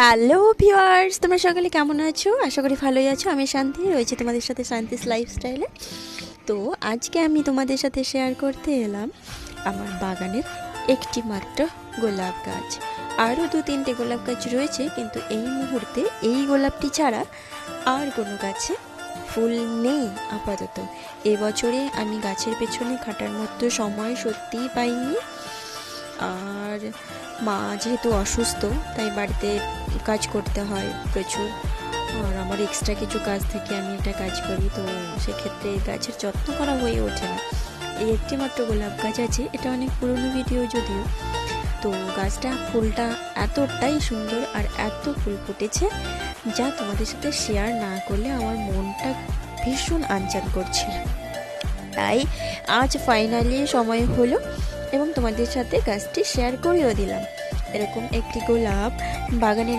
Hello viewers তোমরা সকালে কেমন আছো? আশা করি ভালোই আছো। আমি শান্তি, রয়েছে তোমাদের সাথে শান্তিস লাইফস্টাইলে তো আজকে আমি তোমাদের সাথে শেয়ার করতে এলাম আমার বাগানের একটি মাত্র গোলাপ গাছ। আরও দু তিনটে গোলাপ গাছ রয়েছে, কিন্তু এই মুহূর্তে এই গোলাপটি ছাড়া আর কোনো গাছে ফুল নেই আপাতত। এবছরে আমি গাছের পেছনে খাটার মতো সময় সত্যিই পাইনি। আর মা যেহেতু অসুস্থ, তাই বাড়িতে কাজ করতে হয় প্রচুর। আর আমার এক্সট্রা কিছু কাজ থেকে, আমি একটা কাজ করি, তো সেক্ষেত্রে গাছের যত্ন করা হয়ে ওঠে না। এই একটি মাত্র গোলাপ গাছ আছে, এটা অনেক পুরনো ভিডিও যদিও। তো গাছটা ফুলটা এতটাই সুন্দর আর এত ফুল ফুটেছে যা তোমাদের সাথে শেয়ার না করলে আমার মনটা ভীষণ আনচান করছিল তাই আজ ফাইনালি সময় হলো এবং তোমাদের সাথে গাছটি শেয়ার করেও দিলাম। এরকম একটি গোলাপ বাগানে